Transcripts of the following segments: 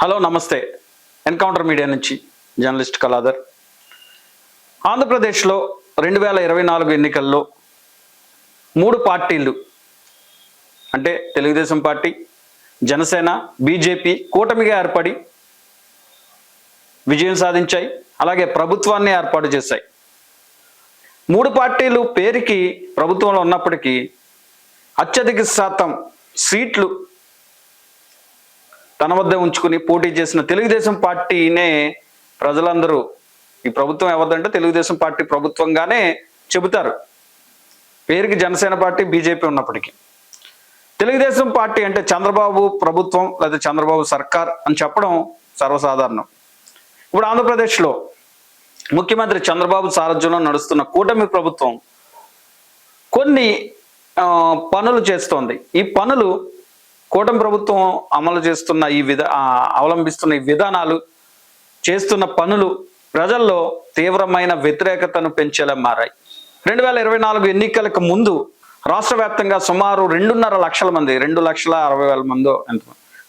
Hello నమస్తే. Encounter media నుంచి journalist Kaladhar. ఆంధ్రప్రదేశ్లో రెండు వేల ఇరవై నాలుగు ఎన్నికల్లో మూడు పార్టీలు అంటే తెలుగుదేశం పార్టీ జనసేన బీజేపీ కూటమిగా ఏర్పడి విజయం సాధించాయి. అలాగే ప్రభుత్వాన్ని ఏర్పాటు చేశాయి. మూడు పార్టీలు పేరుకి ప్రభుత్వంలో ఉన్నప్పటికీ అత్యధిక శాతం సీట్లు తన వద్ద ఉంచుకుని పోటీ చేసిన తెలుగుదేశం పార్టీనే ప్రజలందరూ ఈ ప్రభుత్వం ఎవరిదంటే తెలుగుదేశం పార్టీ ప్రభుత్వంగానే చెబుతారు. పేరుకి జనసేన పార్టీ బీజేపీ ఉన్నప్పటికీ. తెలుగుదేశం పార్టీ అంటే చంద్రబాబు ప్రభుత్వం లేదా చంద్రబాబు సర్కార్ అని చెప్పడం సర్వసాధారణం. ఇప్పుడు ఆంధ్రప్రదేశ్లో ముఖ్యమంత్రి చంద్రబాబు సారథ్యంలో నడుస్తున్న కూటమి ప్రభుత్వం కొన్ని పనులు చేస్తోంది. ఈ పనులు కూటమి ప్రభుత్వం అమలు చేస్తున్న ఈ విధ అవలంబిస్తున్న ఈ విధానాలు చేస్తున్న పనులు ప్రజల్లో తీవ్రమైన వ్యతిరేకతను పెంచేలా మారాయి. రెండు వేల ఇరవై నాలుగు ఎన్నికలకు ముందు రాష్ట్ర వ్యాప్తంగా సుమారు రెండున్నర లక్షల మంది రెండు లక్షల అరవై వేల మందో ఎంత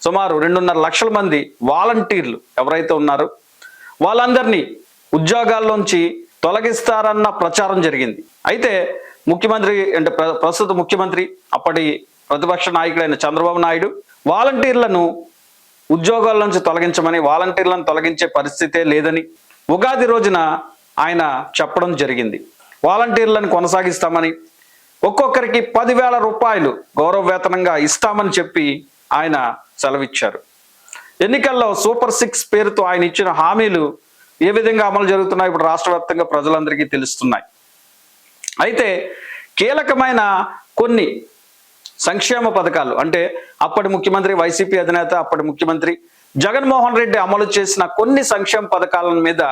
సుమారు రెండున్నర లక్షల మంది వాలంటీర్లు ఎవరైతే ఉన్నారో వాళ్ళందరినీ ఉద్యోగాల్లోంచి తొలగిస్తారన్న ప్రచారం జరిగింది. అయితే ముఖ్యమంత్రి అంటే ప్రస్తుత ముఖ్యమంత్రి అప్పటి ప్రతిపక్ష నాయకుడైన చంద్రబాబు నాయుడు వాలంటీర్లను ఉద్యోగాల నుంచి తొలగించమని వాలంటీర్లను తొలగించే పరిస్థితే లేదని ఉగాది రోజున ఆయన చెప్పడం జరిగింది. వాలంటీర్లను కొనసాగిస్తామని ఒక్కొక్కరికి పదివేల రూపాయలు గౌరవ వేతనంగా ఇస్తామని చెప్పి ఆయన సెలవిచ్చారు. ఎన్నికల్లో సూపర్ సిక్స్ పేరుతో ఆయన ఇచ్చిన హామీలు ఏ విధంగా అమలు జరుగుతున్నాయి ఇప్పుడు రాష్ట్ర వ్యాప్తంగా ప్రజలందరికీ తెలుస్తున్నాయి. అయితే కీలకమైన కొన్ని సంక్షేమ పథకాలు. అంటే అప్పటి ముఖ్యమంత్రి వైసీపీ అధినేత అప్పటి ముఖ్యమంత్రి జగన్మోహన్ రెడ్డి అమలు చేసిన కొన్ని సంక్షేమ పథకాల మీద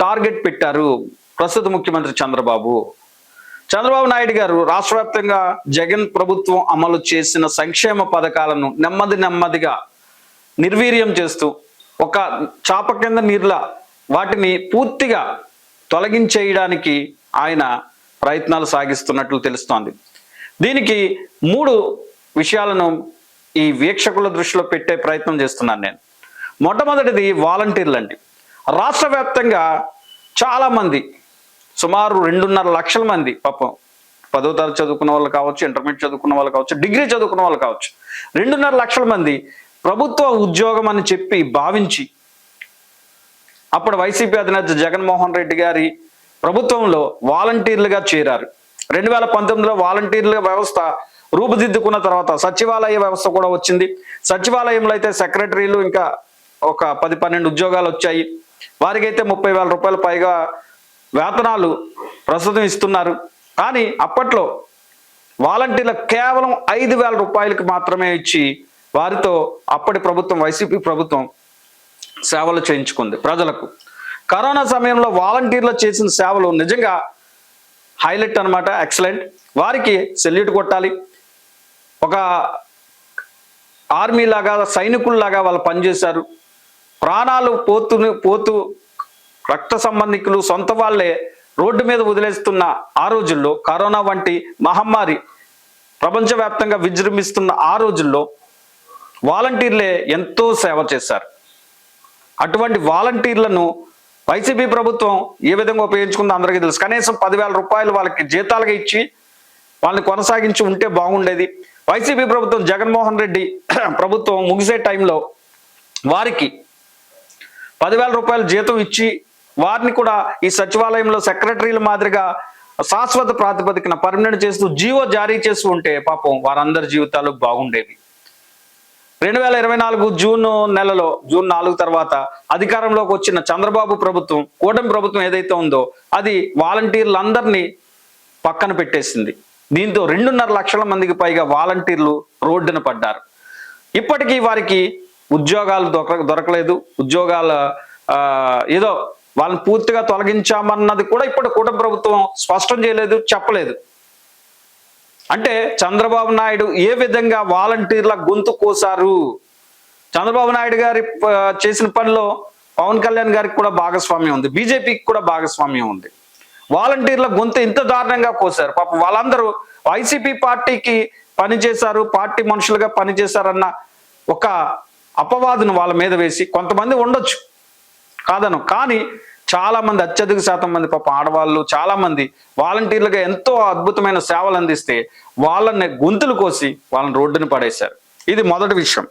టార్గెట్ పెట్టారు ప్రస్తుత ముఖ్యమంత్రి చంద్రబాబు. చంద్రబాబు నాయుడు గారు రాష్ట్ర వ్యాప్తంగా జగన్ ప్రభుత్వం అమలు చేసిన సంక్షేమ పథకాలను నెమ్మది నెమ్మదిగా నిర్వీర్యం చేస్తూ ఒక చాప కింద నీర్ల వాటిని పూర్తిగా తొలగించేయడానికి ఆయన ప్రయత్నాలు సాగిస్తున్నట్లు తెలుస్తోంది. దీనికి మూడు విషయాలను ఈ వీక్షకుల దృష్టిలో పెట్టే ప్రయత్నం చేస్తున్నాను నేను. మొట్టమొదటిది వాలంటీర్లు అండి రాష్ట్ర వ్యాప్తంగా చాలామంది సుమారు రెండున్నర లక్షల మంది పాపం పదో తరగతి చదువుకున్న వాళ్ళు కావచ్చు ఇంటర్మీడియట్ చదువుకున్న వాళ్ళు కావచ్చు డిగ్రీ చదువుకున్న వాళ్ళు కావచ్చు రెండున్నర లక్షల మంది ప్రభుత్వ ఉద్యోగం అని చెప్పి భావించి అప్పుడు వైసీపీ అధినేత జగన్మోహన్ రెడ్డి గారి ప్రభుత్వంలో వాలంటీర్లుగా చేరారు. రెండు వేల పంతొమ్మిదిలో వాలంటీర్ల వ్యవస్థ రూపుదిద్దుకున్న తర్వాత సచివాలయ వ్యవస్థ కూడా వచ్చింది. సచివాలయంలో అయితే సెక్రటరీలు ఇంకా ఒక పది పన్నెండు ఉద్యోగాలు వచ్చాయి. వారికైతే ముప్పై వేల రూపాయల పైగా వేతనాలు ప్రస్తుతం ఇస్తున్నారు. కానీ అప్పట్లో వాలంటీర్లకు కేవలం ఐదు వేల రూపాయలకి మాత్రమే ఇచ్చి వారితో అప్పటి ప్రభుత్వం వైసీపీ ప్రభుత్వం సేవలు చేయించుకుంది ప్రజలకు. కరోనా సమయంలో వాలంటీర్లు చేసిన సేవలు నిజంగా హైలైట్ అనమాట ఎక్సలెంట్. వారికి సెల్యూట్ కొట్టాలి. ఒక ఆర్మీ లాగా సైనికుల్లాగా వాళ్ళు పనిచేశారు. ప్రాణాలు పోతు పోతూ రక్త సంబంధికులు సొంత వాళ్ళే రోడ్డు మీద వదిలేస్తున్న ఆ రోజుల్లో కరోనా వంటి మహమ్మారి ప్రపంచవ్యాప్తంగా విజృంభిస్తున్న ఆ రోజుల్లో వాలంటీర్లే ఎంతో సేవ చేశారు. అటువంటి వాలంటీర్లను వైసీపీ ప్రభుత్వం ఏ విధంగా ఉపయోగించుకుందో అందరికీ తెలుసు. కనీసం పదివేల రూపాయలు వాళ్ళకి జీతాలుగా ఇచ్చి వాళ్ళని కొనసాగించి ఉంటే బాగుండేది. వైసీపీ ప్రభుత్వం జగన్మోహన్ రెడ్డి ప్రభుత్వం ముగిసే టైంలో వారికి పదివేల రూపాయలు జీతం ఇచ్చి వారిని కూడా ఈ సచివాలయంలో సెక్రటరీల మాదిరిగా శాశ్వత ప్రాతిపదికన పర్మనెంట్ చేస్తూ జీవో జారీ చేస్తూ ఉంటే పాపం వారందరి జీవితాలు బాగుండేవి. రెండు వేల ఇరవై నాలుగు జూన్ నెలలో జూన్ నాలుగు తర్వాత అధికారంలోకి వచ్చిన చంద్రబాబు ప్రభుత్వం కూటమి ప్రభుత్వం ఏదైతే ఉందో అది వాలంటీర్లందరినీ పక్కన పెట్టేసింది. దీంతో రెండున్నర లక్షల మందికి పైగా వాలంటీర్లు రోడ్డున పడ్డారు. ఇప్పటికీ వారికి ఉద్యోగాలు దొరక దొరకలేదు. ఉద్యోగాల ఏదో వాళ్ళని పూర్తిగా తొలగించామన్నది కూడా ఇప్పటి కూటమి ప్రభుత్వం స్పష్టం చేయలేదు చెప్పలేదు. అంటే చంద్రబాబు నాయుడు ఏ విధంగా వాలంటీర్ల గొంతు కోసారు? చంద్రబాబు నాయుడు గారి చేసిన పనిలో పవన్ కళ్యాణ్ గారికి కూడా భాగస్వామ్యం ఉంది బీజేపీకి కూడా భాగస్వామ్యం ఉంది. వాలంటీర్ల గొంతు ఇంత దారుణంగా కోసారు. పాపం వాళ్ళందరూ వైసీపీ పార్టీకి పనిచేశారు పార్టీ మనుషులుగా పనిచేశారన్న ఒక అపవాదును వాళ్ళ మీద వేసి కొంతమంది ఉండొచ్చు. కాదను. కానీ చాలా మంది అత్యధిక శాతం మంది పాప ఆడవాళ్ళు చాలా మంది వాలంటీర్లుగా ఎంతో అద్భుతమైన సేవలు అందిస్తే వాళ్ళని గొంతులు కోసి వాళ్ళని రోడ్డుని పడేశారు. ఇది మొదటి విషయం.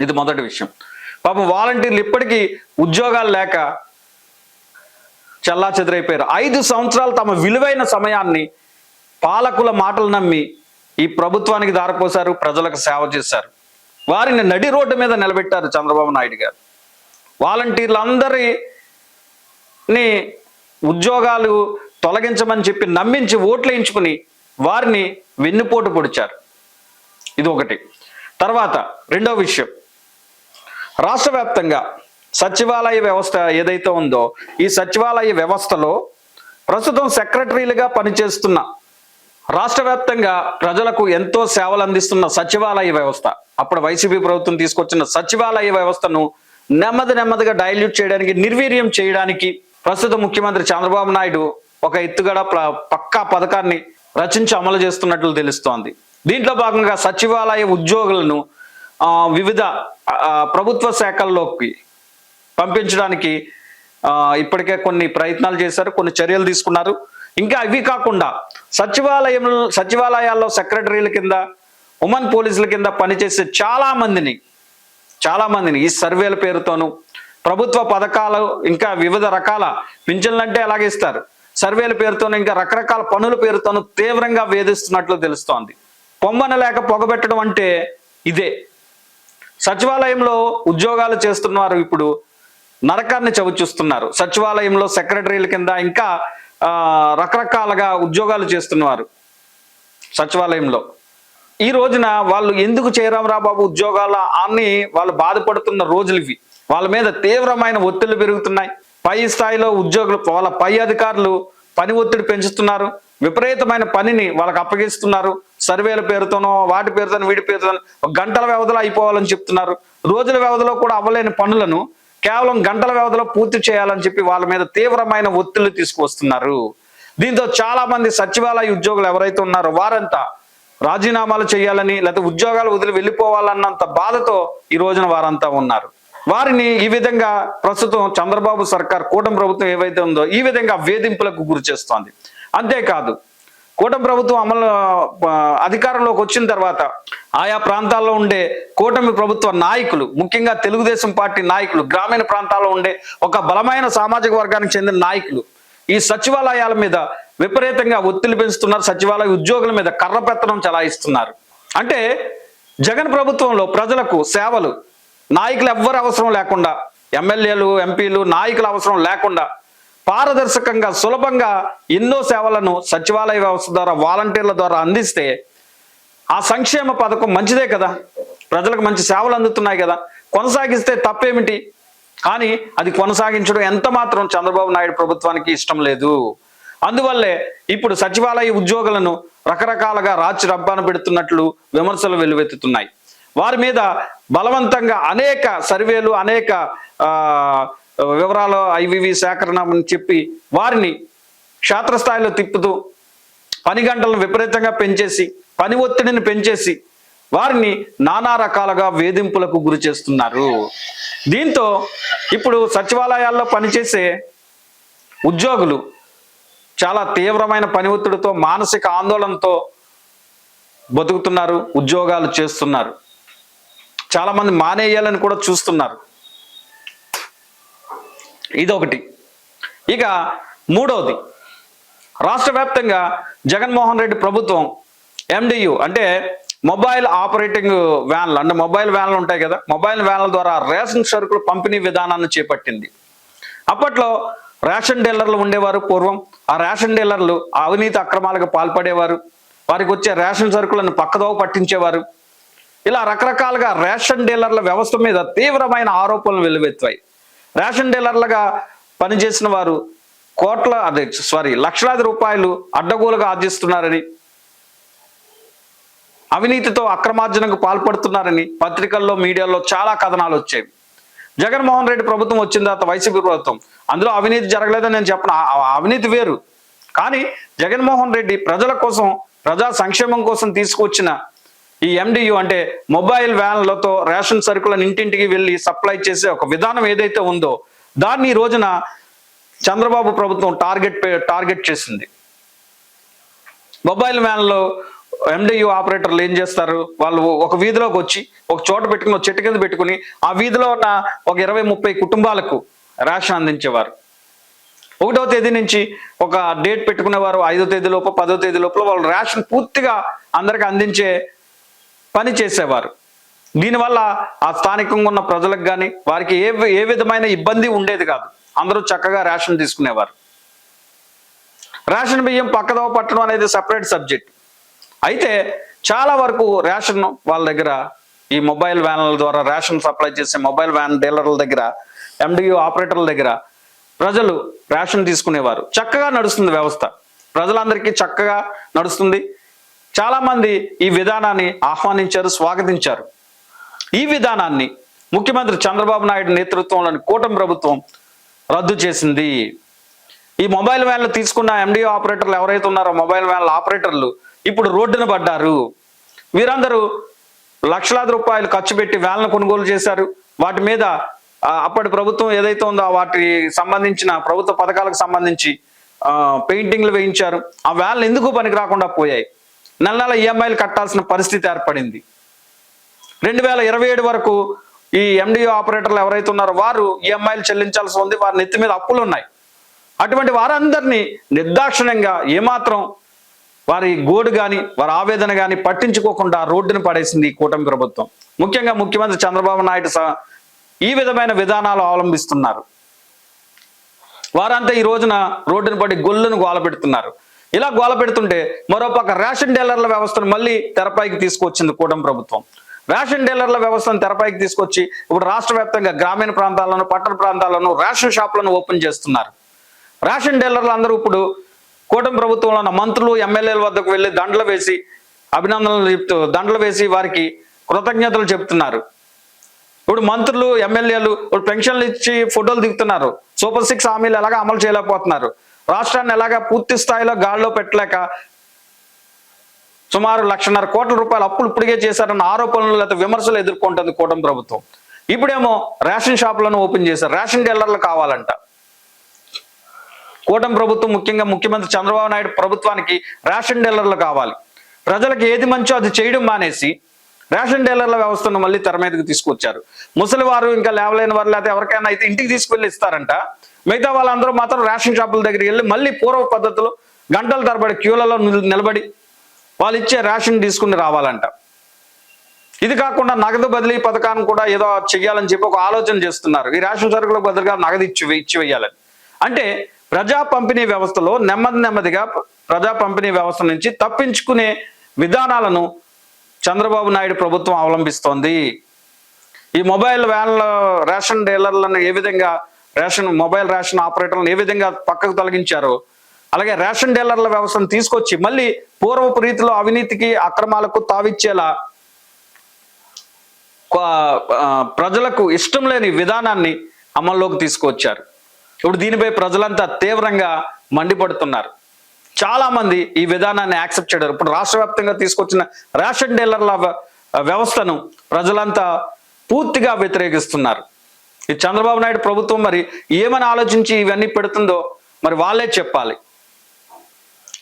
ఇది మొదటి విషయం. పాపం వాలంటీర్లు ఇప్పటికీ ఉద్యోగాలు లేక చల్లా చెదరైపోయారు. ఐదు సంవత్సరాలు తమ విలువైన సమయాన్ని పాలకుల మాటలు నమ్మి ఈ ప్రభుత్వానికి దారిపోశారు ప్రజలకు సేవ చేశారు. వారిని నడి రోడ్డు మీద నిలబెట్టారు చంద్రబాబు నాయుడు గారు. ని ఉద్యోగాలు తొలగించమని చెప్పి నమ్మించి ఓట్లు వేయించుకుని వారిని వెన్నుపోటు పొడిచారు. ఇది ఒకటి. తర్వాత రెండో విషయం. రాష్ట్ర వ్యాప్తంగా సచివాలయ వ్యవస్థ ఏదైతే ఉందో ఈ సచివాలయ వ్యవస్థలో ప్రస్తుతం సెక్రటరీలుగా పనిచేస్తున్న రాష్ట్ర వ్యాప్తంగా ప్రజలకు ఎంతో సేవలు అందిస్తున్న సచివాలయ వ్యవస్థ అప్పుడు వైసీపీ ప్రభుత్వం తీసుకొచ్చిన సచివాలయ వ్యవస్థను నెమ్మది నెమ్మదిగా డైల్యూట్ చేయడానికి నిర్వీర్యం చేయడానికి ప్రస్తుత ముఖ్యమంత్రి చంద్రబాబు నాయుడు ఒక ఎత్తుగడ పక్కా పథకాన్ని రచించి అమలు చేస్తున్నట్లు తెలుస్తోంది. దీంట్లో భాగంగా సచివాలయ ఉద్యోగులను వివిధ ప్రభుత్వ శాఖల్లోకి పంపించడానికి ఇప్పటికే కొన్ని ప్రయత్నాలు చేశారు కొన్ని చర్యలు తీసుకున్నారు. ఇంకా అవి కాకుండా సచివాలయం సచివాలయాల్లో సెక్రటరీల కింద ఉమెన్ పోలీసుల కింద పనిచేసే చాలా మందిని చాలా మందిని ఈ సర్వేల పేరుతోనూ ప్రభుత్వ పథకాలు ఇంకా వివిధ రకాల పింఛన్లు అంటే అలాగే ఇస్తారు. సర్వేల పేరుతోనూ ఇంకా రకరకాల పనుల పేరుతోనూ తీవ్రంగా వేధిస్తున్నట్లు తెలుస్తోంది. పొమ్మన లేక పొగబెట్టడం అంటే ఇదే. సచివాలయంలో ఉద్యోగాలు చేస్తున్నారు ఇప్పుడు నరకాన్ని చవిచూస్తున్నారు సచివాలయంలో సెక్రటరీల కింద ఇంకా రకరకాలుగా ఉద్యోగాలు చేస్తున్నారు సచివాలయంలో. ఈ రోజున వాళ్ళు ఎందుకు చేరాంరా బాబు ఉద్యోగాల అని వాళ్ళు బాధపడుతున్న రోజులు ఇవి. వాళ్ళ మీద తీవ్రమైన ఒత్తిళ్ళు పెరుగుతున్నాయి. పై స్థాయిలో ఉద్యోగులు వాళ్ళ పై అధికారులు పని ఒత్తిడి పెంచుతున్నారు. విపరీతమైన పనిని వాళ్ళకి అప్పగిస్తున్నారు. సర్వేల పేరుతోనో వాటి పేరుతోనో వీటి పేరుతోనో గంటల వ్యవధిలో అయిపోవాలని చెప్తున్నారు. రోజుల వ్యవధిలో కూడా అవ్వలేని పనులను కేవలం గంటల వ్యవధిలో పూర్తి చేయాలని చెప్పి వాళ్ళ మీద తీవ్రమైన ఒత్తిళ్ళు తీసుకువస్తున్నారు. దీంతో చాలా మంది సచివాలయ ఉద్యోగులు ఎవరైతే ఉన్నారో వారంతా రాజీనామాలు చేయాలని లేకపోతే ఉద్యోగాలు వదిలి వెళ్ళిపోవాలన్నంత బాధతో ఈ రోజున వారంతా ఉన్నారు. వారిని ఈ విధంగా ప్రస్తుతం చంద్రబాబు సర్కార్ కూటమి ప్రభుత్వం ఏవైతే ఉందో ఈ విధంగా వేధింపులకు గురి చేస్తోంది. అంతేకాదు కూటమి ప్రభుత్వం అమలు అధికారంలోకి వచ్చిన తర్వాత ఆయా ప్రాంతాల్లో ఉండే కూటమి ప్రభుత్వ నాయకులు ముఖ్యంగా తెలుగుదేశం పార్టీ నాయకులు గ్రామీణ ప్రాంతాల్లో ఉండే ఒక బలమైన సామాజిక వర్గానికి చెందిన నాయకులు ఈ సచివాలయాల మీద విపరీతంగా ఒత్తిడి పెంచుతున్నారు. సచివాలయ ఉద్యోగుల మీద కర్ర పెత్తనం చలాయిస్తున్నారు. అంటే జగన్ ప్రభుత్వంలో ప్రజలకు సేవలు నాయకులు ఎవ్వరు అవసరం లేకుండా ఎమ్మెల్యేలు ఎంపీలు నాయకుల అవసరం లేకుండా పారదర్శకంగా సులభంగా ఎన్నో సేవలను సచివాలయ వ్యవస్థ ద్వారా వాలంటీర్ల ద్వారా అందిస్తే ఆ సంక్షేమ పథకం మంచిదే కదా? ప్రజలకు మంచి సేవలు అందుతున్నాయి కదా? కొనసాగిస్తే తప్పేమిటి? కానీ అది కొనసాగించడం ఎంత మాత్రం చంద్రబాబు నాయుడు ప్రభుత్వానికి ఇష్టం లేదు. అందువల్లే ఇప్పుడు సచివాలయ ఉద్యోగులను రకరకాలుగా రాచి రబ్బాన పెడుతున్నట్లు విమర్శలు వెల్లువెత్తుతున్నాయి. వారి మీద బలవంతంగా అనేక సర్వేలు అనేక వివరాలు ఐవివి సేకరణ అని చెప్పి వారిని క్షేత్రస్థాయిలో తిప్పుతూ పని గంటలను విపరీతంగా పెంచేసి పని ఒత్తిడిని పెంచేసి వారిని నానా రకాలుగా వేధింపులకు గురి చేస్తున్నారు. దీంతో ఇప్పుడు సచివాలయాల్లో పనిచేసే ఉద్యోగులు చాలా తీవ్రమైన పని ఒత్తిడితో మానసిక ఆందోళనతో బతుకుతున్నారు ఉద్యోగాలు చేస్తున్నారు. చాలా మంది మానేయాలని కూడా చూస్తున్నారు. ఇదొకటి. ఇక మూడవది రాష్ట్ర వ్యాప్తంగా జగన్మోహన్ రెడ్డి ప్రభుత్వం ఎండియు అంటే మొబైల్ ఆపరేటింగ్ వ్యాన్లు అంటే మొబైల్ వ్యాన్లు ఉంటాయి కదా మొబైల్ వ్యాన్ల ద్వారా రేషన్ సరుకులు పంపిణీ విధానాన్ని చేపట్టింది. అప్పట్లో రేషన్ డీలర్లు ఉండేవారు పూర్వం. ఆ రేషన్ డీలర్లు అవినీతి అక్రమాలకు పాల్పడేవారు. వారికి వచ్చే రేషన్ సరుకులను పక్కదోవ పట్టించేవారు. ఇలా రకరకాలుగా రేషన్ డీలర్ల వ్యవస్థ మీద తీవ్రమైన ఆరోపణలు వెలువెత్తాయి. రేషన్ డీలర్లుగా పనిచేసిన వారు కోట్ల అదే సారీ లక్షలాది రూపాయలు అడ్డగోలుగా ఆర్జిస్తున్నారని అవినీతితో అక్రమార్జనకు పాల్పడుతున్నారని పత్రికల్లో మీడియాలో చాలా కథనాలు వచ్చాయి. జగన్మోహన్ రెడ్డి ప్రభుత్వం వచ్చిన తర్వాత వైసీపీ ప్రభుత్వం అందులో అవినీతి జరగలేదని నేను చెప్పను అవినీతి వేరు. కానీ జగన్మోహన్ రెడ్డి ప్రజల కోసం ప్రజా సంక్షేమం కోసం తీసుకొచ్చిన ఈ ఎండియు అంటే మొబైల్ వ్యాన్లతో రేషన్ సరుకులను ఇంటింటికి వెళ్ళి సప్లై చేసే ఒక విధానం ఏదైతే ఉందో దాన్ని ఈ రోజున చంద్రబాబు ప్రభుత్వం టార్గెట్ పే- టార్గెట్ చేసింది. మొబైల్ వ్యాన్లో ఎండియు ఆపరేటర్లు ఏం చేస్తారు? వాళ్ళు ఒక వీధిలోకి వచ్చి ఒక చోట పెట్టుకుని చెట్టు కింద పెట్టుకుని ఆ వీధిలో ఉన్న ఒక ఇరవై ముప్పై కుటుంబాలకు రేషన్ అందించేవారు. ఒకటో తేదీ నుంచి ఒక డేట్ పెట్టుకునేవారు ఐదో తేదీ లోపు పదో తేదీ లోపల వాళ్ళు రేషన్ పూర్తిగా అందరికి అందించే పని చేసేవారు. దీనివల్ల ఆ స్థానికంగా ఉన్న ప్రజలకు కానీ వారికి ఏ ఏ విధమైన ఇబ్బంది ఉండేది కాదు. అందరూ చక్కగా రేషన్ తీసుకునేవారు. రేషన్ బియ్యం పక్కదవ పట్టడం అనేది సపరేట్ సబ్జెక్ట్. అయితే చాలా వరకు రేషన్ వాళ్ళ దగ్గర ఈ మొబైల్ వ్యాన్ల ద్వారా రేషన్ సప్లై చేసే మొబైల్ వ్యాన్ డీలర్ల దగ్గర ఎండియూ ఆపరేటర్ల దగ్గర ప్రజలు రేషన్ తీసుకునేవారు. చక్కగా నడుస్తుంది వ్యవస్థ. ప్రజలందరికీ చక్కగా నడుస్తుంది. చాలామంది ఈ విధానాన్ని ఆహ్వానించారు స్వాగతించారు. ఈ విధానాన్ని ముఖ్యమంత్రి చంద్రబాబు నాయుడు నేతృత్వంలోని కూటమి ప్రభుత్వం రద్దు చేసింది. ఈ మొబైల్ వ్యాన్లు తీసుకున్న ఎండిఓ ఆపరేటర్లు ఎవరైతే ఉన్నారో మొబైల్ వ్యాన్ల ఆపరేటర్లు ఇప్పుడు రోడ్డున పడ్డారు. వీరందరూ లక్షలాది రూపాయలు ఖర్చు పెట్టి వ్యాన్లను కొనుగోలు చేశారు. వాటి మీద అప్పటి ప్రభుత్వం ఏదైతే ఉందో వాటి సంబంధించిన ప్రభుత్వ పథకాలకు సంబంధించి పెయింటింగ్లు వేయించారు. ఆ వ్యాన్లు ఎందుకు పనికి రాకుండా పోయాయి? నెల నెల ఈఎంఐలు కట్టాల్సిన పరిస్థితి ఏర్పడింది. రెండు వేల ఇరవై ఏడు వరకు ఈ ఎండిఓ ఆపరేటర్లు ఎవరైతే ఉన్నారో వారు ఈఎంఐలు చెల్లించాల్సి ఉంది. వారి నెత్తి మీద అప్పులు ఉన్నాయి. అటువంటి వారందరినీ నిర్దాక్షిణ్యంగా ఏమాత్రం వారి గోడు కానీ వారి ఆవేదన కానీ పట్టించుకోకుండా రోడ్డును పడేసింది ఈ కూటమి ప్రభుత్వం. ముఖ్యంగా ముఖ్యమంత్రి చంద్రబాబు నాయుడు సహా ఈ విధమైన విధానాలు అవలంబిస్తున్నారు. వారంతా ఈ రోజున రోడ్డును పడి గొల్లును గోల పెడుతున్నారు ఇలా గోల పెడుతుంటే మరోపక్క రేషన్ డీలర్ల వ్యవస్థను మళ్ళీ తెరపైకి తీసుకొచ్చింది కూటమి ప్రభుత్వం. రేషన్ డీలర్ల వ్యవస్థను తెరపైకి తీసుకొచ్చి ఇప్పుడు రాష్ట్ర వ్యాప్తంగా గ్రామీణ ప్రాంతాలను పట్టణ ప్రాంతాలను రేషన్ షాపులను ఓపెన్ చేస్తున్నారు. రేషన్ డీలర్లు అందరూ ఇప్పుడు కూటమి ప్రభుత్వంలో ఉన్న మంత్రులు ఎమ్మెల్యేల వద్దకు వెళ్ళి దండలు వేసి అభినందనలు చెప్తూ దండలు వేసి వారికి కృతజ్ఞతలు చెప్తున్నారు. ఇప్పుడు మంత్రులు ఎమ్మెల్యేలు ఇప్పుడు పెన్షన్లు ఇచ్చి ఫోటోలు దిగుతున్నారు. సూపర్ సిక్స్ హామీలు ఎలాగా అమలు చేయలేకపోతున్నారు. రాష్ట్రాన్ని ఎలాగా పూర్తి స్థాయిలో గాల్లో పెట్టలేక సుమారు లక్షన్నర కోట్ల రూపాయల అప్పులు ఇప్పటికే చేశారన్న ఆరోపణలు లేదా విమర్శలు ఎదుర్కొంటుంది కూటమి ప్రభుత్వం. ఇప్పుడేమో రేషన్ షాపులను ఓపెన్ చేశారు. రేషన్ డీలర్లు కావాలంట. కూటమి ప్రభుత్వం ముఖ్యంగా ముఖ్యమంత్రి చంద్రబాబు నాయుడు ప్రభుత్వానికి రేషన్ డీలర్లు కావాలి. ప్రజలకు ఏది మంచో అది చేయడం మానేసి రేషన్ డీలర్ల వ్యవస్థను మళ్ళీ తెర మీదకి తీసుకొచ్చారు. ముసలి వారు ఇంకా లేవలేని వారు లేకపోతే ఎవరికైనా అయితే ఇంటికి తీసుకువెళ్ళి ఇస్తారంట. మిగతా వాళ్ళందరూ మాత్రం రేషన్ షాపుల దగ్గరికి వెళ్ళి మళ్ళీ పూర్వ పద్ధతిలో గంటల తరబడి క్యూలలో నిలబడి వాళ్ళు ఇచ్చే రేషన్ తీసుకుని రావాలంట. ఇది కాకుండా నగదు బదిలీ పథకాన్ని కూడా ఏదో చెయ్యాలని చెప్పి ఒక ఆలోచన చేస్తున్నారు. ఈ రేషన్ సరుకులకు బదులుగా నగదు ఇచ్చి ఇచ్చి వేయాలని. అంటే ప్రజా పంపిణీ వ్యవస్థలో నెమ్మది నెమ్మదిగా ప్రజా పంపిణీ వ్యవస్థ నుంచి తప్పించుకునే విధానాలను చంద్రబాబు నాయుడు ప్రభుత్వం అవలంబిస్తోంది. ఈ మొబైల్ వ్యాన్ల రేషన్ డీలర్లను ఏ విధంగా రేషన్ మొబైల్ రేషన్ ఆపరేటర్లను ఏ విధంగా పక్కకు తొలగించారు అలాగే రేషన్ డీలర్ల వ్యవస్థను తీసుకొచ్చి మళ్ళీ పూర్వపు రీతిలో అవినీతికి అక్రమాలకు తావిచ్చేలా ప్రజలకు ఇష్టం లేని విధానాన్ని అమల్లోకి తీసుకొచ్చారు. ఇప్పుడు దీనిపై ప్రజలంతా తీవ్రంగా మండిపడుతున్నారు. చాలా మంది ఈ విధానాన్ని యాక్సెప్ట్ చేయడారు ఇప్పుడు రాష్ట్ర వ్యాప్తంగా తీసుకొచ్చిన రేషన్ డీలర్ల వ్యవస్థను ప్రజలంతా పూర్తిగా వ్యతిరేకిస్తున్నారు. ఈ చంద్రబాబు నాయుడు ప్రభుత్వం మరి ఏమని ఆలోచించి ఇవన్నీ పెడుతుందో మరి వాళ్ళే చెప్పాలి.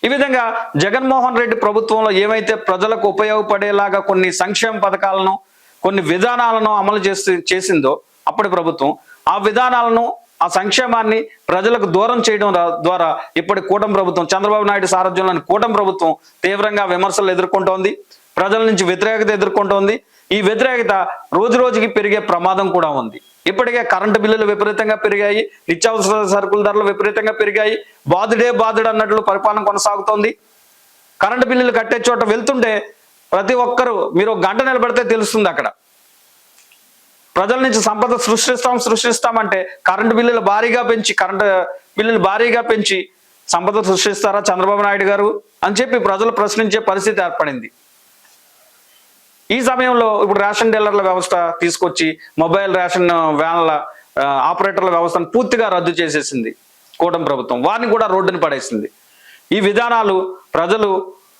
ఈ విధంగా జగన్మోహన్ రెడ్డి ప్రభుత్వంలో ఏమైతే ప్రజలకు ఉపయోగపడేలాగా కొన్ని సంక్షేమ పథకాలను కొన్ని విధానాలను అమలు చేసి చేసిందో అప్పటి ప్రభుత్వం ఆ విధానాలను ఆ సంక్షేమాన్ని ప్రజలకు దూరం చేయడం ద్వారా ఇప్పటి కూటమి ప్రభుత్వం చంద్రబాబు నాయుడు సారథ్యంలోని కూటమి ప్రభుత్వం తీవ్రంగా విమర్శలు ఎదుర్కొంటోంది ప్రజల నుంచి వ్యతిరేకత ఎదుర్కొంటోంది. ఈ వ్యతిరేకత రోజు రోజుకి పెరిగే ప్రమాదం కూడా ఉంది. ఇప్పటికే కరెంటు బిల్లులు విపరీతంగా పెరిగాయి నిత్యావసర సరుకుల ధరలు విపరీతంగా పెరిగాయి. బాధుడే బాధుడు అన్నట్లు పరిపాలన కొనసాగుతోంది. కరెంటు బిల్లులు కట్టే చోట వెళ్తుంటే ప్రతి ఒక్కరూ మీరు ఒక గంట నిలబడితే తెలుస్తుంది అక్కడ. ప్రజల నుంచి సంపద సృష్టిస్తాం సృష్టిస్తామంటే కరెంటు బిల్లులు భారీగా పెంచి కరెంటు బిల్లులు భారీగా పెంచి సంపద సృష్టిస్తారా చంద్రబాబు నాయుడు గారు అని చెప్పి ప్రజలు ప్రశ్నించే పరిస్థితి ఏర్పడింది. ఈ సమయంలో ఇప్పుడు రేషన్ డీలర్ల వ్యవస్థ తీసుకొచ్చి మొబైల్ రేషన్ వ్యాన్ల ఆపరేటర్ల వ్యవస్థను పూర్తిగా రద్దు చేసేసింది కూటమి ప్రభుత్వం. వారిని కూడా రోడ్డుని పడేసింది. ఈ విధానాలు ప్రజలు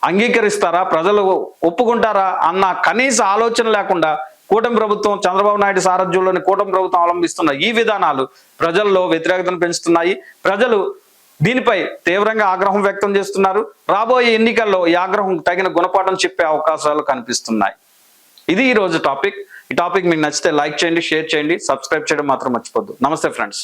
అంగీకరిస్తారా? ప్రజలు ఒప్పుకుంటారా? అన్న కనీస ఆలోచన లేకుండా కూటమి ప్రభుత్వం చంద్రబాబు నాయుడు సారథ్యంలోని కూటమి ప్రభుత్వం అవలంబిస్తున్న ఈ విధానాలు ప్రజల్లో వ్యతిరేకతను పెంచుతున్నాయి. ప్రజలు దీనిపై తీవ్రంగా ఆగ్రహం వ్యక్తం చేస్తున్నారు. రాబోయే ఎన్నికల్లో ఈ ఆగ్రహం తగిన గుణపాఠం చెప్పే అవకాశాలు కనిపిస్తున్నాయి. ఇది ఈ రోజు టాపిక్. ఈ టాపిక్ మీకు నచ్చితే లైక్ చేయండి షేర్ చేయండి సబ్స్క్రైబ్ చేయడం మాత్రం మర్చిపోద్దు. నమస్తే ఫ్రెండ్స్.